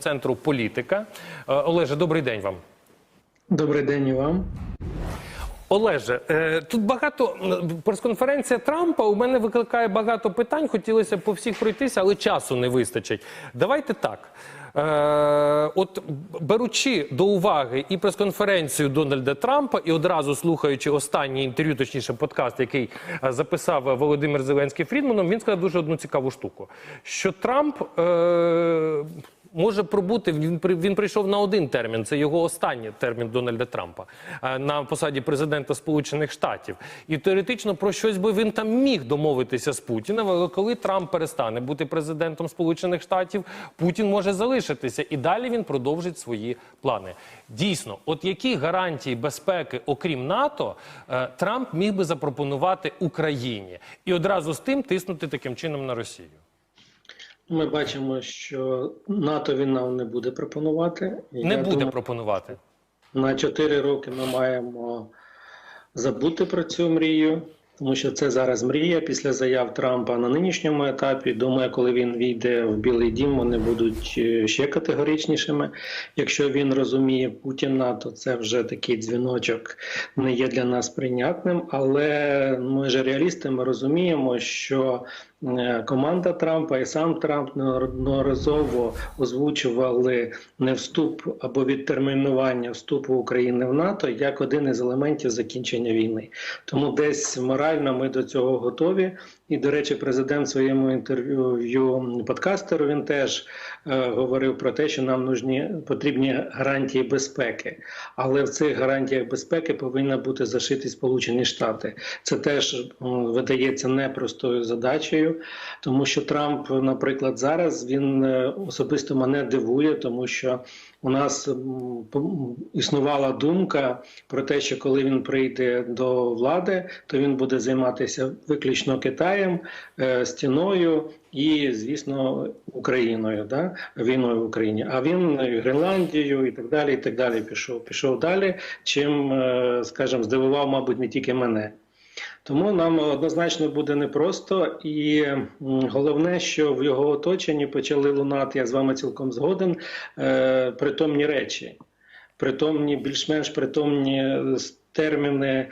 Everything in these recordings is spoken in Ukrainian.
центру політика. Е, Олеже, добрий день вам. Добрий день і вам. Олеже, е, тут багато прес-конференція Трампа у мене викликає багато питань. Хотілося б по всіх пройтися, але часу не вистачить. Давайте так. Е, от беручи до уваги і прес-конференцію Дональда Трампа, і одразу слухаючи останнє інтерв'ю, точніше подкаст, який записав Володимир Зеленський Фрідманом, він сказав дуже одну цікаву штуку: що Трамп. Е, може пробути. Він він прийшов на один термін. Це його останній термін Дональда Трампа е, на посаді президента Сполучених Штатів. І теоретично про щось би він там міг домовитися з Путіним. Але коли Трамп перестане бути президентом Сполучених Штатів, Путін може залишитися, і далі він продовжить свої плани. Дійсно, от які гарантії безпеки, окрім НАТО, е, Трамп міг би запропонувати Україні і одразу з тим тиснути таким чином на Росію. Ми бачимо, що НАТО він нам не буде пропонувати. І Не буде думаю, пропонувати. на 4 роки ми маємо забути про цю мрію, тому що це зараз мрія після заяв Трампа на нинішньому етапі. Думаю, коли він війде в Білий Дім, вони будуть е, ще категоричнішими. Якщо він розуміє Путіна, то це вже такий дзвіночок не є для нас прийнятним. Але ми ж реалісти, ми розуміємо, що е, команда Трампа і сам Трамп неодноразово озвучували не вступ або відтермінування вступу України в НАТО як один із елементів закінчення війни. Тому десь морально ми до цього готові. І, до речі, президент в своєму інтерв'ю подкастеру він теж е, говорив про те, що нам нужні потрібні гарантії безпеки. Але в цих гарантіях безпеки повинні бути зашиті Сполучені Штати. Це теж м, видається непростою задачею, тому що Трамп, наприклад, зараз він е, особисто мене дивує, тому що у нас існувала думка про те, що коли він прийде до влади, то він буде займатися виключно Китаєм, е, стіною і, звісно, Україною, да? війною в Україні. А він і Гренландію і так далі. І так далі пішов. Пішов далі, чим, е, скажімо, здивував, мабуть, не тільки мене. Тому нам однозначно буде непросто, і головне, що в його оточенні почали лунати, я з вами цілком згоден, е, притомні речі, притомні, більш-менш притомні терміни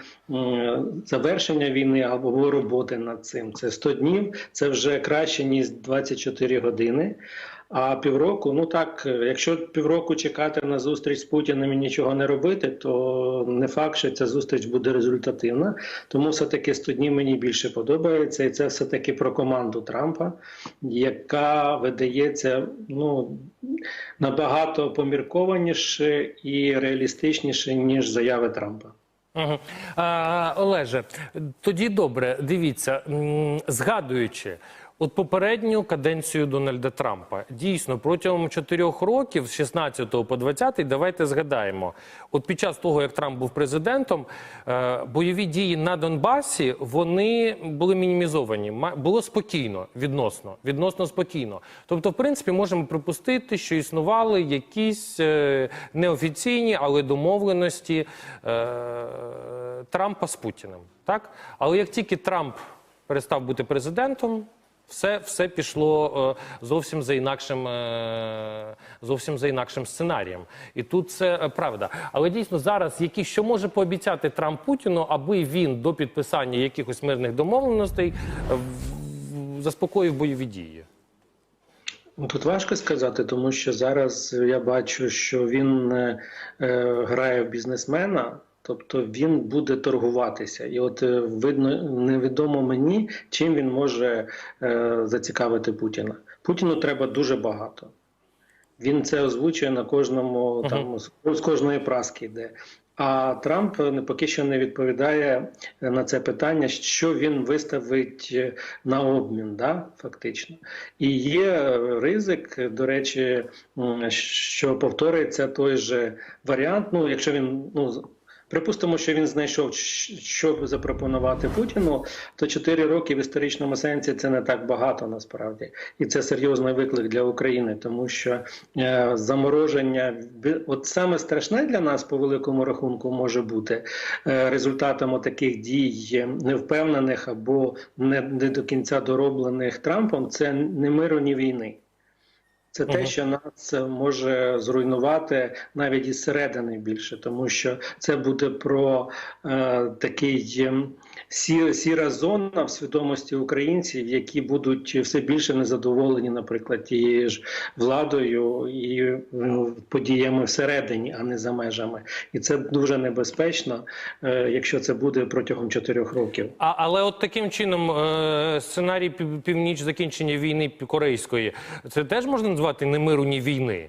завершення війни або роботи над цим. Це 100 днів, це вже краще ніж 24 години. А півроку, ну так, е, якщо півроку чекати на зустріч з Путіним і нічого не робити, то не факт, що ця зустріч буде результативна. Тому все-таки 100 днів мені більше подобається, і це все-таки про команду Трампа, яка видається ну, набагато поміркованіше і реалістичніше, ніж заяви Трампа. Угу. А, Олеже, тоді добре, дивіться, згадуючи. От попередню каденцію Дональда Трампа дійсно протягом чотирьох років, з 16 по 20, давайте згадаємо. От під час того, як Трамп був президентом, е, бойові дії на Донбасі вони були мінімізовані. Було спокійно, відносно, відносно спокійно. Тобто, в принципі, можемо припустити, що існували якісь е, неофіційні, але домовленості е, Трампа з Путіним. Так? Але як тільки Трамп перестав бути президентом, все, все пішло е, зовсім за інакшим, е, зовсім за інакшим сценарієм. І тут це е, правда. Але дійсно зараз, які що може пообіцяти Трамп Путіну, аби він до підписання якихось мирних домовленостей заспокоїв бойові дії. Ну, Тут важко сказати, тому що зараз я бачу, що він е, грає в бізнесмена, тобто він буде торгуватися. І от е, видно, невідомо мені, чим він може е, зацікавити Путіна. Путіну треба дуже багато. Він це озвучує на кожному там з- з кожної праски йде. А Трамп е, поки що не відповідає е, на це питання, що він виставить на обмін, да, фактично. І є ризик, до речі, що повториться той же варіант. Ну, якщо він ну Припустимо, що він знайшов, що запропонувати Путіну, то 4 роки в історичному сенсі це не так багато насправді, і це серйозний виклик для України, тому що е, замороження от саме страшне для нас по великому рахунку може бути е, результатом таких дій невпевнених або не, не до кінця дороблених Трампом. Це не миру, ні війни. Це те, що нас е, може зруйнувати навіть із середини більше, тому що це буде про е, такий ем, сі, сіра зона в свідомості українців, які будуть все більше незадоволені, наприклад, тією ж владою і ну, подіями всередині, а не за межами. І це дуже небезпечно, е, якщо це буде протягом чотирьох років. А, але от таким чином е, сценарій пів- північ закінчення війни корейської, це теж можна назвати не миру, ні війни.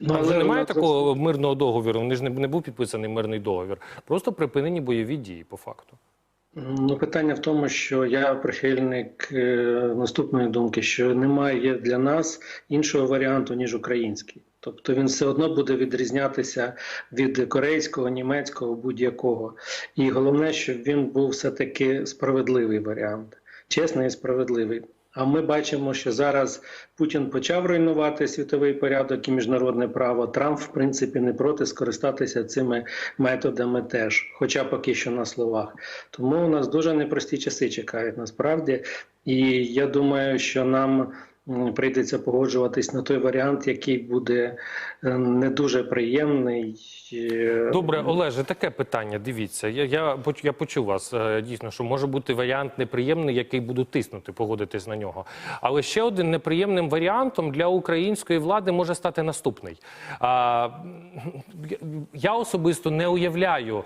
Ну, же немає такого мирного договіру. Вони ж не, не був підписаний мирний договір. Просто припинені бойові дії по факту. Ну, питання в тому, що я прихильник е, наступної думки, що немає для нас іншого варіанту, ніж український. Тобто він все одно буде відрізнятися від корейського, німецького, будь-якого. І головне, щоб він був все-таки справедливий варіант, чесний і справедливий. А ми бачимо, що зараз Путін почав руйнувати світовий порядок і міжнародне право. Трамп, в принципі, не проти скористатися цими методами теж, хоча поки що на словах. Тому у нас дуже непрості часи чекають насправді. І я думаю, що нам прийдеться погоджуватись на той варіант, який буде е, не дуже приємний. е, Добре, Олеже, таке питання. Дивіться, я, я, я почув вас е, дійсно, що може бути варіант неприємний, який буду тиснути, погодитись на нього. Але ще один неприємним варіантом для української влади може стати наступний. А, я особисто не уявляю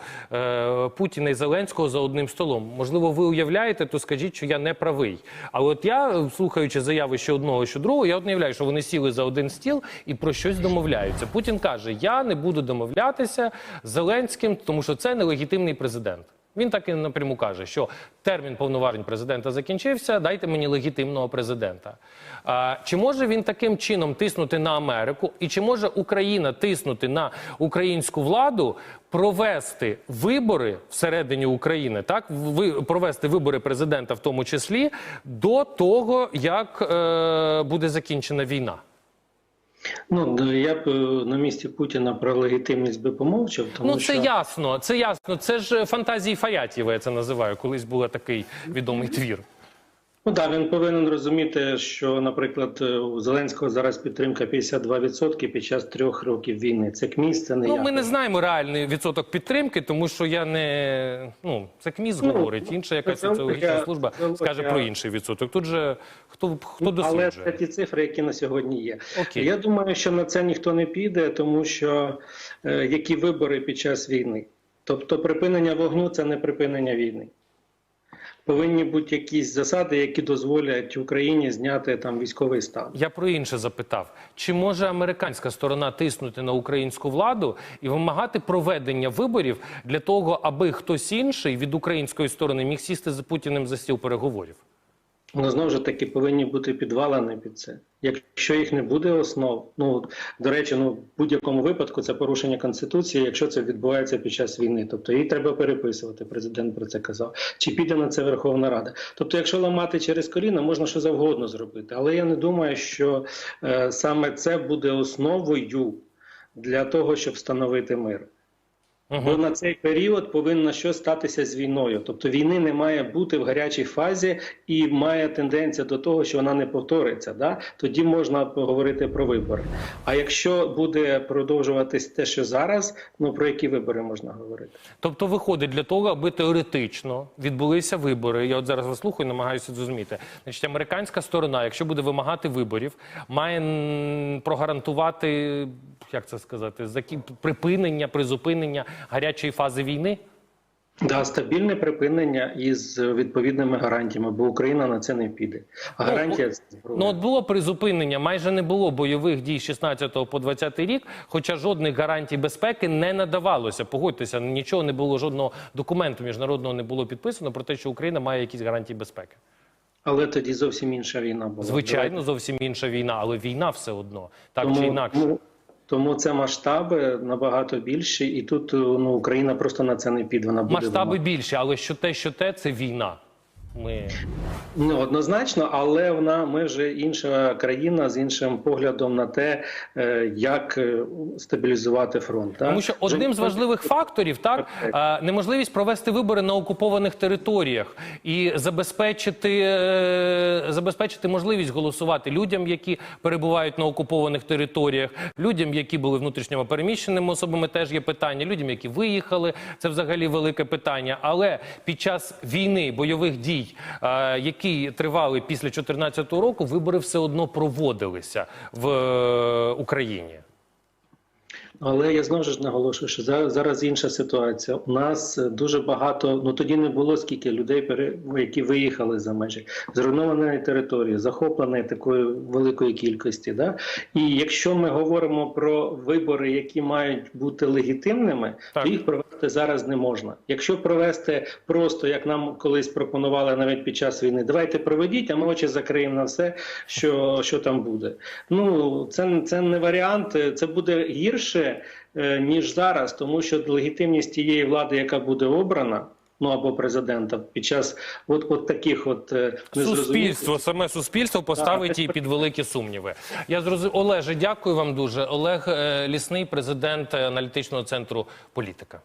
Путіна і Зеленського за одним столом. Можливо, ви уявляєте, то скажіть, що я не правий. Але от я, слухаючи заяви що одного, що другого, я от не являю, що вони сіли за один стіл і про щось домовляються. Путін каже: Я не буду домовлятися з Зеленським, тому що це нелегітимний президент. Він так і напряму каже, що термін повноважень президента закінчився. Дайте мені легітимного президента. А, чи може він таким чином тиснути на Америку, і чи може Україна тиснути на українську владу, провести вибори всередині України, так ви провести вибори президента, в тому числі, до того як е, буде закінчена війна? Ну да я б е, на місці Путіна про легітимність би помовчав, тому ну це що ясно, це ясно. Це ж фантазії Фаятєва, я це називаю. Колись був такий відомий твір. Ну так, він повинен розуміти, що, наприклад, е, у Зеленського зараз підтримка 52% під час трьох років війни. Це КМІС, це не Ну, ми не знаємо реальний відсоток підтримки, тому що я не ну це КМІС Ну, говорить. Інша якась соціологічна служба скаже про інший відсоток. Тут же хто хто Ну, Але це ті цифри, які на сьогодні є. Окей. Я думаю, що на це ніхто не піде, тому що е, які вибори під час війни? Тобто припинення вогню це не припинення війни. Повинні бути якісь засади, які дозволять Україні зняти там військовий стан. Я про інше запитав: чи може американська сторона тиснути на українську владу і вимагати проведення виборів для того, аби хтось інший від української сторони міг сісти з Путіним за стіл переговорів? Ну, знову ж таки, повинні бути підвалини під це. Якщо їх не буде основ, ну до речі, ну в будь-якому випадку це порушення конституції, якщо це відбувається під час війни. Тобто її треба переписувати. Президент про це казав. Чи піде на це Верховна Рада? Тобто, якщо ламати через коліна, можна що завгодно зробити. Але я не думаю, що е, саме це буде основою для того, щоб встановити мир. Бо на цей період повинно щось статися з війною. Тобто війни не має бути в гарячій фазі і має тенденція до того, що вона не повториться. Да? Тоді можна поговорити про вибори. А якщо буде продовжуватись те, що зараз, ну про які вибори можна говорити? Тобто виходить для того, аби теоретично відбулися вибори. Я от зараз вас слухаю, намагаюся зрозуміти. Значить, американська сторона, якщо буде вимагати виборів, має прогарантувати, як це сказати, закі... припинення, призупинення гарячої фази війни. Да, стабільне припинення із відповідними гарантіями, бо Україна на це не піде. А Ну, гарантія це зброя. Ну от було призупинення, майже не було бойових дій з 16 по 20 рік, хоча жодних гарантій безпеки не надавалося. Погодьтеся, нічого не було, жодного документу міжнародного не було підписано про те, що Україна має якісь гарантії безпеки. Але тоді зовсім інша війна була. Звичайно, зовсім інша війна, але війна все одно, так тому, чи інакше. Тому, тому це масштаби набагато більші, і тут ну Україна просто на це не піде. Вона буде Масштаби вимагати. більші, але що те, що те, це війна. Ми Ну, однозначно, але вона ми вже інша країна з іншим поглядом на те, е, як е, стабілізувати фронт. так? Тому що одним з важливих факторів так е, неможливість провести вибори на окупованих територіях і забезпечити, забезпечити можливість голосувати людям, які перебувають на окупованих територіях, людям, які були внутрішньо переміщеними особами, теж є питання. Людям, які виїхали, це взагалі велике питання. Але під час війни бойових дій, е, які тривали після 2014 року, вибори все одно проводилися в е, Україні. Але я знову ж наголошую, що зараз, зараз інша ситуація. У нас е, дуже багато, ну тоді не було скільки людей, пере- які виїхали за межі зруйнованої території, захопленої такої великої кількості. Да? І якщо ми говоримо про вибори, які мають бути легітимними, Так. то їх провести зараз не можна. Якщо провести просто, як нам колись пропонували навіть під час війни, давайте проведіть, а ми очі закриємо на все, що, що там буде. Ну це, це не варіант, це буде гірше е, ніж зараз, тому що легітимність тієї влади, яка буде обрана. Ну або президента під час от, от таких от е, Суспільство, саме суспільство поставить її під великі сумніви. Я зрозумів. Олеже, дякую вам дуже. Олег е, Лісний, президент аналітичного центру політика.